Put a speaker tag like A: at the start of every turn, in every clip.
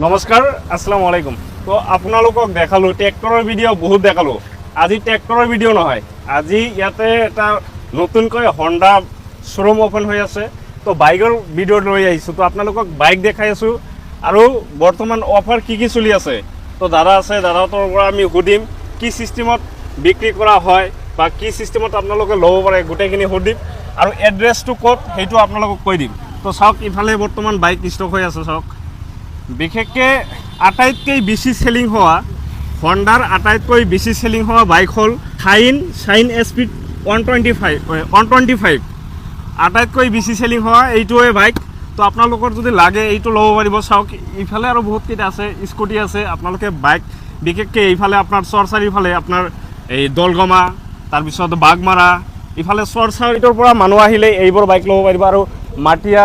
A: নমস্কাৰ আসসালামু আলাইকুম। তো আপোনালোকক দেখালোঁ, ট্ৰেক্টৰৰ ভিডিঅ' বহুত দেখালোঁ। আজি ট্ৰেক্টৰৰ ভিডিঅ' নহয়, আজি ইয়াতে এটা নতুনকৈ হণ্ডা শ্ব'ৰুম অ'পেন হৈ আছে। তো বাইকৰ ভিডিঅ' লৈ আহিছোঁ, তো আপোনালোকক বাইক দেখাই আছোঁ। আৰু বৰ্তমান অফাৰ কি কি চলি আছে? তো দাদা আছে দাদাহঁতৰ পৰা আমি সুধিম, কি ছিষ্টেমত বিক্ৰী কৰা হয় বা কি ছিষ্টেমত আপোনালোকে ল'ব পাৰে, গোটেইখিনি সুধিম। আৰু এড্ৰেছটো ক'ত, সেইটো আপোনালোকক কৈ দিম। তো চাওক, ইফালে বৰ্তমান বাইক ষ্টক হৈ আছে, চাওক। বিশেষকৈ আটাইতকৈ বেছি চেলিং হোৱা হণ্ডাৰ আটাইতকৈ বেছি চেলিং হোৱা বাইক হ'ল Shine Shine S P one twenty five one twenty five আটাইতকৈ বেছি চেলিং হোৱা এইটোৱে বাইক তো আপোনালোকৰ যদি লাগে এইটো ল'ব পাৰিব, চাওক, ইফালে আৰু বহুতকেইটা আছে, স্কুটি আছে, আপোনালোকে বাইক বিশেষকৈ এইফালে আপোনাৰ চৰচাৰিফালে আপোনাৰ এই দলগমা, তাৰপিছত বাগমাৰা, ইফালে চৰচাৰিটোৰ পৰা মানুহ আহিলে এইবোৰ বাইক ল'ব পাৰিব আৰু মাটিয়া,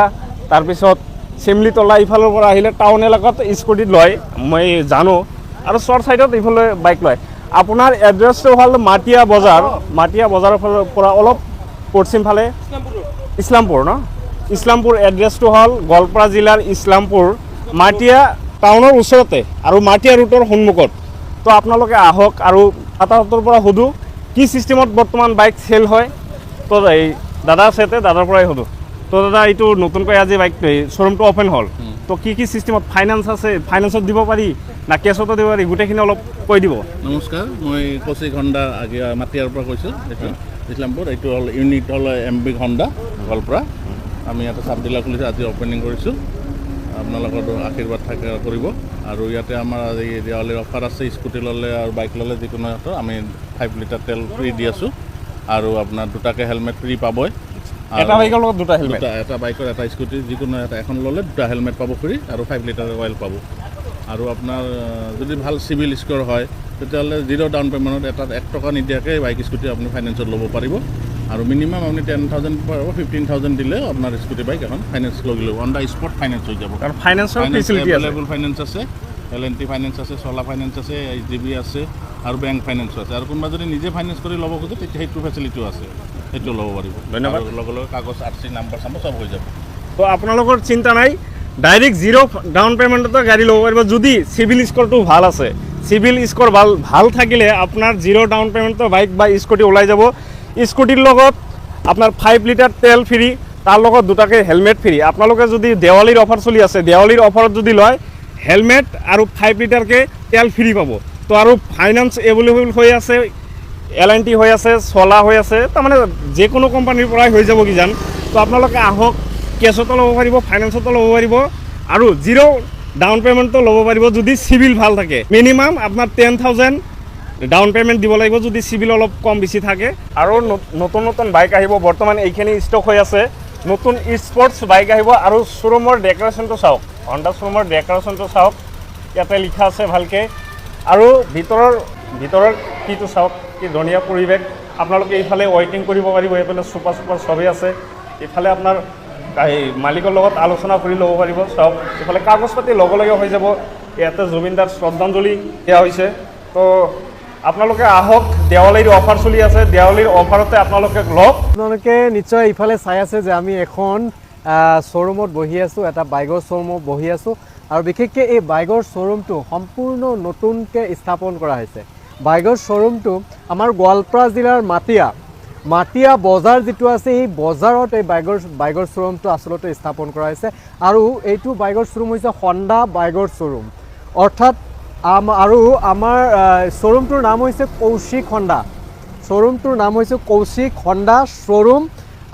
A: তাৰপিছত চিমলিতলা ইফালৰ পৰা আহিলে টাউন এলেকাত স্কুটিত লয়, মই জানো। আৰু চৰ চাইডত ইফালে বাইক লয়। আপোনাৰ এড্ৰেছটো হ'ল মাটিয়া বজাৰ, মাটিয়া বজাৰৰ ফালৰ পৰা অলপ পশ্চিম ফালে। ইছলামপুৰ ন? ইছলামপুৰ এড্ৰেছটো হ'ল গোৱালপাৰা জিলাৰ ইছলামপুৰ, মাটিয়া টাউনৰ ওচৰতে আৰু মাটিয়া ৰুটৰ সন্মুখত। তো আপোনালোকে আহক আৰু তাহাঁতৰ পৰা সোধোঁ, কি ছিষ্টেমত বৰ্তমান বাইক চেল হয়? তো এই দাদা আছে দাদাৰ পৰাই সোধোঁ। তো দাদা এইটো নতুনকৈ আজি বাইক শ্ব'ৰুমটো অ'পেন হ'ল। তো কি কি ছিষ্টেমত ফাইনেন্স আছে? ফাইনেন্সত দিব পাৰি না কেছতো দিব পাৰি? গোটেইখিনি অলপ কৈ দিব।
B: নমস্কাৰ মই কৌশিক হণ্ডা মাটিয়াৰ পৰা কৈছোঁ। এইটো ইছলামপুৰ এইটো হ'ল ইউনিট হ'ল এম বি হণ্ডা গোৱালপাৰা। আমি ইয়াতে চাব ডিলাৰ খুলিছোঁ আজি অ'পেনিং কৰিছোঁ। আপোনালোকৰ আশীৰ্বাদ থাকে কৰিব। আৰু ইয়াতে আমাৰ আজি দেৱালীৰ অফাৰ আছে স্কুটি ল'লে আৰু বাইক ল'লে যিকোনো আমি ফাইভ লিটাৰ তেল ফ্ৰী দি আছোঁ। আৰু আপোনাৰ দুটাকৈ হেলমেট ফ্ৰী পাবই।
A: এটা বাইকৰ লগত দুটা হেলমেট।
B: এটা বাইকৰ এটা স্কুটি যিকোনো এটা। এখন ল'লে দুটা হেলমেট পাব ফ্ৰী আৰু ফাইভ লিটাৰ অইল পাব। আৰু আপোনাৰ যদি ভালো চিভিল স্ক'ৰ হয় তেতিয়াহ'লে জিৰ' ডাউন পে'মেণ্টত এটাত এক টকা নিদিয়াকৈ বাইক স্কুটি আপুনি ফাইনেন্সত ল'ব পাৰিব। আৰু মিনিমাম আপুনি টেন থাউজেণ্ড পাৰিব ফিফটিন থাউজেণ্ড দিলে আপোনাৰ স্কুটি বাইক এখন ফাইনেন্স লৈ গ'লেও অন দ্য স্পট ফাইনেন্স হৈ যাব।
A: কাৰণ ফাইনেন্সৰ
B: এভেইলেবল ফাইনেন্স আছে। এল এন টি ফাইনেন্স আছে চলা ফাইনেন্স আছে এইচ ডি বি আছে আৰু বেংক ফাইনেন্সো আছে। আৰু কোনোবা যদি নিজে ফাইনেন্স কৰি ল'ব খোজে তেতিয়া সেইটো ফেচিলিটিও আছে। সেইটো ল'ব পাৰিব।
A: ধন্যবাদ।
B: লগে লগে কাগজ আৰ চি নাম্বাৰ চাম্বাৰ চব হৈ যাব।
A: তো আপোনালোকৰ চিন্তা নাই ডাইৰেক্ট জিৰ' ডাউন পে'মেণ্টতে গাড়ী ল'ব পাৰিব। যদি চিভিল স্ক'ৰটো ভালো আছে চিভিল স্ক'ৰ ভালো ভালো থাকিলে আপোনাৰ জিৰ' ডাউন পে'মেণ্টৰ বাইক বা স্কুটি ওলাই যাব। স্কুটিৰ লগত আপোনাৰ ফাইভ লিটাৰ তেল ফ্ৰী তাৰ লগত দুটাকৈ হেলমেট ফ্ৰী আপোনালোকে যদি দেৱালীৰ অফাৰ চলি আছে দেৱালীৰ অফাৰত যদি লয় হেলমেট আৰু ফাইভ লিটাৰকৈ তেল ফ্ৰী পাব। তো আৰু ফাইনেন্স এভেইলেবল হৈ আছে এল এন টি হৈ আছে, চলা হৈ আছে, তাৰমানে যিকোনো কোম্পানীৰ পৰাই হৈ যাব কিজান। তো আপোনালোকে আহক, কেছতো ল'ব পাৰিব, ফাইনেন্সতো ল'ব পাৰিব, আৰু জিৰ' ডাউন পে'মেণ্টটো ল'ব পাৰিব যদি চিভিল ভালো থাকে। মিনিমাম আপোনাৰ টেন থাউজেণ্ড ডাউন পে'মেণ্ট দিব লাগিব যদি চিভিল অলপ কম বেছি থাকে। আৰু নতুন নতুন বাইক আহিব, বৰ্তমান এইখিনি ষ্টক হৈ আছে। নতুন স্পৰ্টছ বাইক আহিব, আৰু শ্ব'ৰুমৰ ডেক'ৰেশ্যনটো চাওক। হণ্ডা শ্ব'ৰুমৰ ডেক'ৰেশ্যনটো চাওক। ইয়াতে লিখা আছে ভালকৈ। আৰু ভিতৰৰ ভিতৰৰ কিটো চাওক, কি ধুনীয়া পৰিৱেশ। আপোনালোকে এইফালে ৱেইটিং কৰিব পাৰিব, এইফালে চুপাৰ চুপাৰ চবেই আছে। ইফালে আপোনাৰ, এই মালিকৰ লগত আলোচনা কৰি ল'ব পাৰিব। চাওক ইফালে কাগজ পাতি লগে লগে হৈ যাব। ইয়াতে জুবিনদাৰ শ্ৰদ্ধাঞ্জলি দিয়া হৈছে। তো আপোনালোকে আহক, দেৱালীৰ অফাৰ চলি আছে। দেৱালীৰ অফাৰতে আপোনালোকে লওক।
C: আপোনালোকে নিশ্চয় ইফালে চাই আছে যে আমি এখন শ্ব'ৰুমত বহি আছোঁ, এটা বাইকৰ শ্ব'ৰুমত বহি আছোঁ। আৰু বিশেষকৈ এই বাইকৰ শ্ব'ৰুমটো সম্পূৰ্ণ নতুনকৈ স্থাপন কৰা হৈছে। বাইকৰ শ্ব'ৰুমটো আমাৰ গোৱালপাৰা জিলাৰ মাটিয়া মাটিয়া বজাৰ যিটো আছে সেই বজাৰত এই বাইকৰ বাইকৰ শ্ব'ৰুমটো আচলতে স্থাপন কৰা হৈছে। আৰু এইটো বাইকৰ শ্ব'ৰুম হৈছে হণ্ডা বাইকৰ শ্ব'ৰুম। অৰ্থাৎ আম আৰু আমাৰ শ্ব'ৰুমটোৰ নাম হৈছে কৌশিক হণ্ডা। শ্ব'ৰুমটোৰ নাম হৈছে কৌশিক হণ্ডা শ্ব'ৰুম।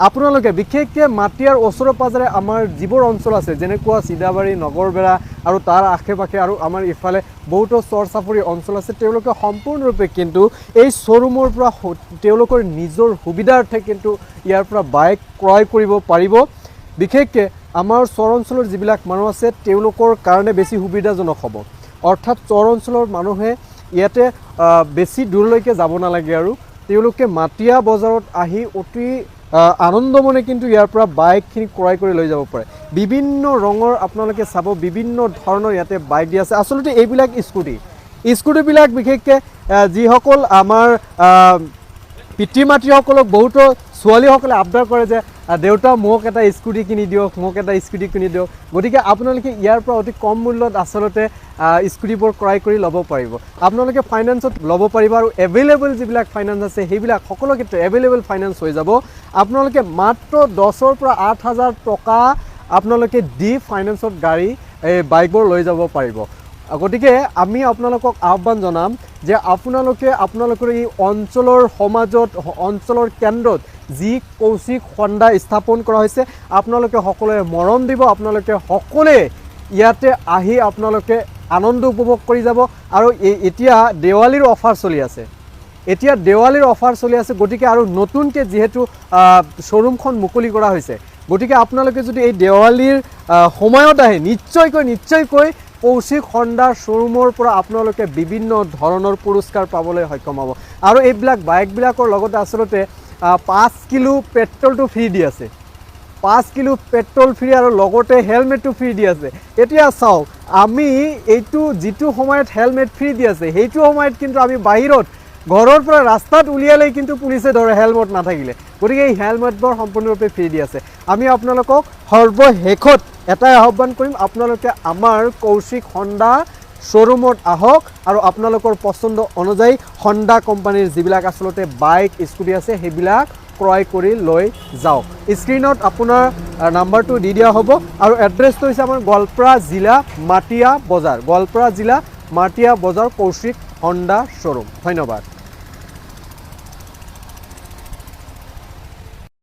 C: আপোনালোকে বিশেষকৈ মাটিয়াৰ ওচৰে পাঁজৰে আমাৰ যিবোৰ অঞ্চল আছে, যেনেকুৱা চিদাবাৰী, নগৰবেৰা আৰু তাৰ আশে পাশে আৰু আমাৰ ইফালে বহুতো চৰ চাপৰি অঞ্চল আছে, তেওঁলোকে সম্পূৰ্ণৰূপে কিন্তু এই শ্ব'ৰুমৰ পৰা তেওঁলোকৰ নিজৰ সুবিধাৰ্থে কিন্তু ইয়াৰ পৰা বাইক ক্ৰয় কৰিব পাৰিব। বিশেষকৈ আমাৰ চৰ অঞ্চলৰ যিবিলাক মানুহ আছে, তেওঁলোকৰ কাৰণে বেছি সুবিধাজনক হ'ব। অৰ্থাৎ চৰ অঞ্চলৰ মানুহে ইয়াতে বেছি দূৰলৈকে যাব নালাগে আৰু তেওঁলোকে মাটিয়া বজাৰত আহি অতি আনন্দমনে কিন্তু ইয়াৰ পৰা বাইকখিনি ক্ৰয় কৰি লৈ যাব পাৰে। বিভিন্ন ৰঙৰ আপোনালোকে চাব, বিভিন্ন ধৰণৰ ইয়াতে বাইক দিয়া আছে। আচলতে এইবিলাক স্কুটি। স্কুটিবিলাক বিশেষকৈ যিসকল আমাৰ পিতৃ মাতৃসকলক বহুতো ছোৱালীসকলে আবদাৰ কৰে যে দেউতা মোক এটা স্কুটি কিনি দিয়ক, মোক এটা স্কুটি কিনি দিয়ক। গতিকে আপোনালোকে ইয়াৰ পৰা অতি কম মূল্যত আচলতে স্কুটিবোৰ ক্ৰয় কৰি ল'ব পাৰিব। আপোনালোকে ফাইনেন্সত ল'ব পাৰিব আৰু এভেইলেবল যিবিলাক ফাইনেন্স আছে, সেইবিলাক সকলো ক্ষেত্ৰত এভেইলেবল ফাইনেন্স হৈ যাব। আপোনালোকে মাত্ৰ দহৰ পৰা আঠ হাজাৰ টকা আপোনালোকে দি ফাইনেন্সত গাড়ী, এই, বাইকবোৰ লৈ যাব পাৰিব। গতিকে আমি আপোনালোকক আহ্বান জনাম যে আপোনালোকে আপোনালোকৰ এই অঞ্চলৰ সমাজত, অঞ্চলৰ কেন্দ্ৰত যি কৌশিক হণ্ডা স্থাপন কৰা হৈছে, আপোনালোকে সকলোৱে মৰম দিব, আপোনালোকে সকলোৱে ইয়াতে আহি আপোনালোকে আনন্দ উপভোগ কৰি যাব আৰু এই এতিয়া দেৱালীৰ অফাৰ চলি আছে। এতিয়া দেৱালীৰ অফাৰ চলি আছে, গতিকে আৰু নতুনকৈ যিহেতু শ্ব'ৰুমখন মুকলি কৰা হৈছে, গতিকে আপোনালোকে যদি এই দেৱালীৰ সময়ত আহে, নিশ্চয়কৈ নিশ্চয়কৈ কৌশিক হণ্ডাৰ শ্ব'ৰুমৰ পৰা আপোনালোকে বিভিন্ন ধৰণৰ পুৰস্কাৰ পাবলৈ সক্ষম হ'ব। আৰু এইবিলাক বাইকবিলাকৰ লগতে আচলতে পাঁচ কিলো পেট্ৰলটো ফ্ৰী দি আছে। পাঁচ কিলো পেট্ৰল ফ্ৰী আৰু লগতে হেলমেটটো ফ্ৰী দি আছে। এতিয়া চাওক, আমি এইটো যিটো সময়ত হেলমেট ফ্ৰী দি আছে, সেইটো সময়ত কিন্তু আমি বাহিৰত, ঘৰৰ পৰা ৰাস্তাত উলিয়ালেই কিন্তু পুলিচে ধৰে হেলমেট নাথাকিলে। গতিকে এই হেলমেটবোৰ সম্পূৰ্ণৰূপে ফ্ৰী দি আছে। আমি আপোনালোকক সৰ্বশেষত এটাই আহ্বান কৰিম আপোনালোকে আমাৰ কৌশিক হণ্ডা শ্ব'ৰুমত আহক আৰু আপোনালোকৰ পচন্দ অনুযায়ী হণ্ডা কোম্পানীৰ যিবিলাক আচলতে বাইক, স্কুটি আছে, সেইবিলাক ক্ৰয় কৰি লৈ যাওক। স্ক্ৰীণত আপোনাৰ নাম্বাৰটো দি দিয়া হ'ব আৰু এড্ৰেছটো হৈছে আমাৰ গোৱালপাৰা জিলা মাটিয়া বজাৰ। গোৱালপাৰা জিলা মাটিয়া বজাৰ কৌশিক হণ্ডা শ্ব'ৰুম ধন্যবাদ।